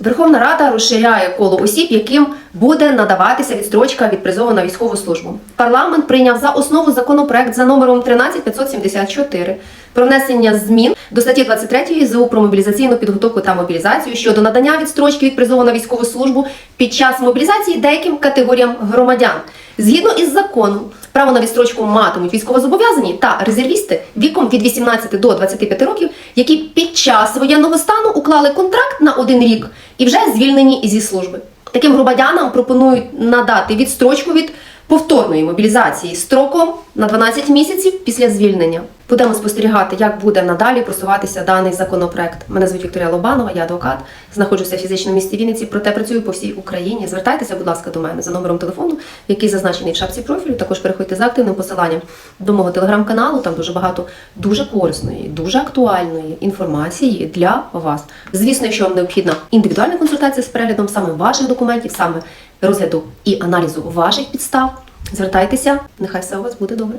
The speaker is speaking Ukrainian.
Верховна Рада розширяє коло осіб, яким буде надаватися відстрочка від призову на військову службу. Парламент прийняв за основу законопроект за номером 13574 про внесення змін до статті 23 ЗУ про мобілізаційну підготовку та мобілізацію щодо надання відстрочки від призову на військову службу під час мобілізації деяким категоріям громадян. Згідно із законом, право на відстрочку матимуть військовозобов'язані та резервісти віком від 18 до 25 років, які під час воєнного стану уклали контракт на один рік і вже звільнені зі служби. Таким громадянам пропонують надати відстрочку від повторної мобілізації строком на 12 місяців після звільнення. Будемо спостерігати, як буде надалі просуватися даний законопроект. Мене звуть Вікторія Лобанова, я адвокат. Знаходжуся в місті Вінниці, проте працюю по всій Україні. Звертайтеся, будь ласка, до мене за номером телефону, який зазначений в шапці профілю. Також переходьте за активним посиланням до мого телеграм-каналу. Там дуже багато дуже корисної, дуже актуальної інформації для вас. Звісно, якщо вам необхідна індивідуальна консультація з переглядом саме ваших документів, саме розгляду і аналізу ваших підстав, звертайтеся. Нехай все у вас буде добре.